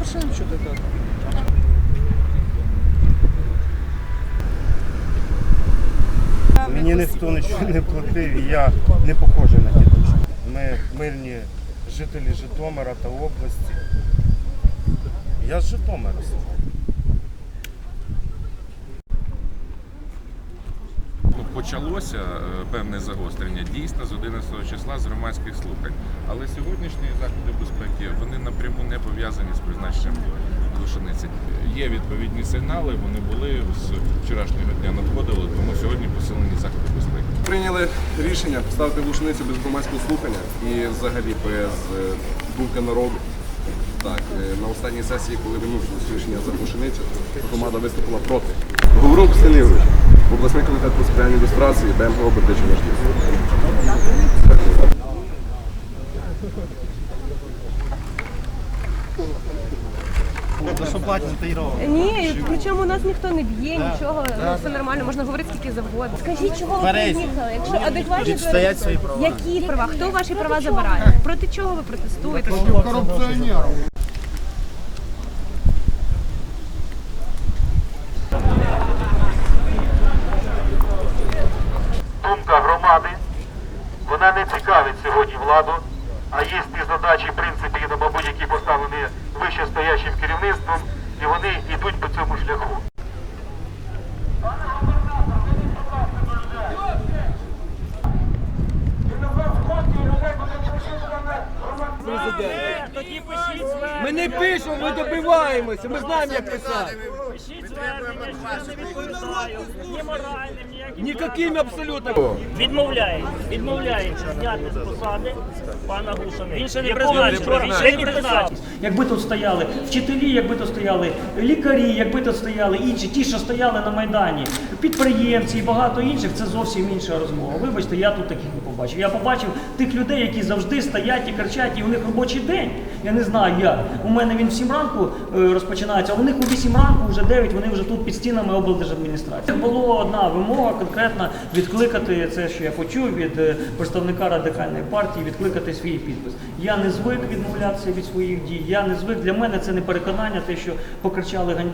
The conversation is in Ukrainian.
Порошенко так. Мені ніхто нічого не платив, і я не похожий на дідусь. Ми мирні жителі Житомира та області. Я з Житомира сам. Почалося е, певне загострення дійсно з 11 числа з громадських слухань. Але сьогоднішні заходи не пов'язані з призначенням Глушениці. Є відповідні сигнали, вони були з вчорашнього дня надходили, тому сьогодні посилені заходи безпеки. Прийняли рішення поставити глушениці без громадського слухання і взагалі без е, думки народу. Так, е, на останній сесії, коли виносилось рішення за глушеницю, громада виступила проти. Говорив Костянтинович, обласний комітет по сприянню ілюстрації, БМГО Бердичі Наждів. Ні, причому нас ніхто не б'є, нічого, ну, все нормально, можна говорити скільки завгодно. Скажіть, чого ви Березь. приїхали? Якщо адекватні Відстоять свої права. які права? Хто ваші права забирає? Проти чого ви протестуєте? думка громади, вона не цікавить сьогодні владу, а є ті задачі, принципи, ну, мабуть, які поставлені вище стоячим керівництвом, і вони йдуть по цьому шляху. Ми не пишемо, ми добиваємося, ми знаємо, як писати. Пишіть звернення, що не відповідаю, ні моральним, ніяким. Нікаким абсолютно. Відмовляє, відмовляється зняти з посади пана Гушана. Він ще не призначений, він ще не призначений. Якби тут стояли вчителі, якби тут стояли лікарі, якби тут стояли інші, ті, що стояли на Майдані, підприємці і багато інших, це зовсім інша розмова. Вибачте, я тут таких не побачив. Я побачив тих людей, які завжди стоять і кричать, і у них робочий день. Я не знаю як. У мене він в 7 ранку е, розпочинається, а у них у 8 ранку, вже 9, вони вже тут під стінами облдержадміністрації. Була одна вимога конкретна відкликати це, що я почув від е, представника радикальної партії, відкликати свій підпис. Я не звик відмовлятися від своїх дій. Я не звик. Для мене це не переконання, те, що покричали ганьбу.